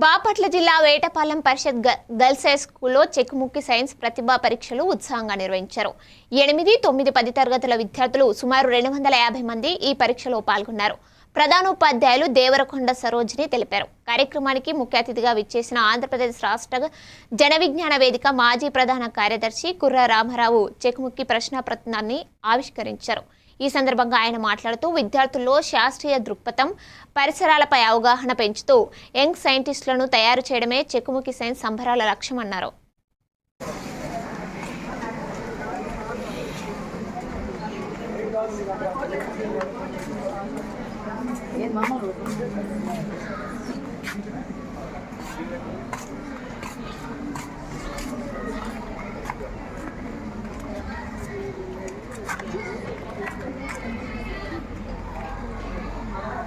బాపట్ల జిల్లా వేటపాలెం పరిషత్ గ- girls high స్కూల్లో చెక్కుముక్కి సైన్స్ ప్రతిభా పరీక్షలు ఉత్సాహంగా నిర్వహించారు. ఎనిమిది తొమ్మిది పది తరగతుల విద్యార్థులు సుమారు రెండు వందల యాభై మంది ఈ పరీక్షలో పాల్గొన్నారు. ప్రధానోపాధ్యాయులు దేవరకొండ సరోజిని తెలిపారు. కార్యక్రమానికి ముఖ్య అతిథిగా విచ్చేసిన ఆంధ్రప్రదేశ్ రాష్ట్ర జన విజ్ఞాన వేదిక మాజీ ప్రధాన కార్యదర్శి కుర్ర రామారావు చెక్కుముక్కి ప్రశ్నాపత్రాన్ని ఆవిష్కరించారు. ఈ సందర్భంగా ఆయన మాట్లాడుతూ విద్యార్థుల్లో శాస్త్రీయ దృక్పథం పరిసరాలపై అవగాహన పెంచుతూ యంగ్ సైంటిస్టులను తయారు చేయడమే చెక్కుముకి సైన్స్ సంబరాల లక్ష్యమన్నారు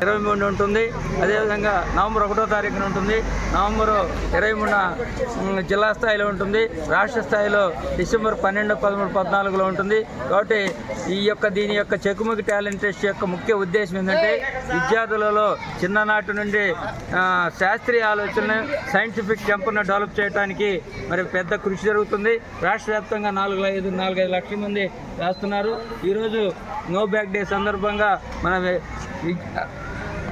ఇరవై మూడు ఉంటుంది. అదేవిధంగా నవంబర్ ఒకటో తారీఖున ఉంటుంది. నవంబర్ ఇరవై మూడున జిల్లా స్థాయిలో ఉంటుంది. రాష్ట్ర స్థాయిలో డిసెంబర్ పన్నెండు పదమూడు పద్నాలుగులో ఉంటుంది. కాబట్టి ఈ యొక్క దీని యొక్క చెక్కుముకి టాలెంట్ టెస్ట్ యొక్క ముఖ్య ఉద్దేశం ఏంటంటే విద్యార్థులలో చిన్ననాటి నుండి శాస్త్రీయ ఆలోచన సైంటిఫిక్ టెంపర్ను డెవలప్ చేయడానికి మరి పెద్ద కృషి జరుగుతుంది. రాష్ట్ర వ్యాప్తంగా నాలుగు ఐదు నాలుగైదు లక్షల మంది రాస్తున్నారు. ఈరోజు నో బ్యాక్ డే సందర్భంగా మన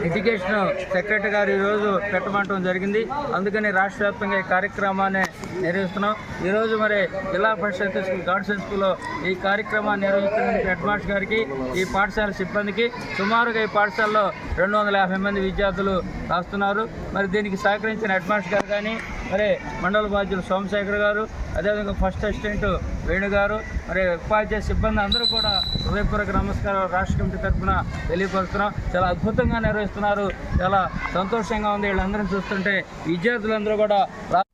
ఎడ్యుకేషన్ సెక్రటరీ గారు ఈరోజు పెట్టమంటం జరిగింది. అందుకని రాష్ట్ర వ్యాప్తంగా ఈ కార్యక్రమాన్ని నిర్వహిస్తున్నాం. ఈరోజు మరి జిల్లా పరిషత్ స్కూల్ గాడ్స్ స్కూల్లో ఈ కార్యక్రమాన్ని నిర్వహిస్తున్న హెడ్ మాస్టర్ గారికి ఈ పాఠశాల సిబ్బందికి సుమారుగా ఈ పాఠశాలలో రెండు వందల యాభై మంది విద్యార్థులు రాస్తున్నారు. మరి దీనికి సహకరించిన హెడ్ మాస్టర్ గారు కానీ మరి మండల బాధ్యులు సోమశేఖర్ గారు అదేవిధంగా ఫస్ట్ అసిస్టెంట్ వేణుగారు మరి ఉపాధ్యాయ సిబ్బంది అందరూ కూడా హృదయపూర్వక నమస్కారం రాష్ట్ర కమిటీ తరఫున తెలియపరుస్తున్నాం. చాలా అద్భుతంగా నిర్వహిస్తున్నారు. చాలా సంతోషంగా ఉంది. వీళ్ళందరినీ చూస్తుంటే విద్యార్థులందరూ కూడా రా-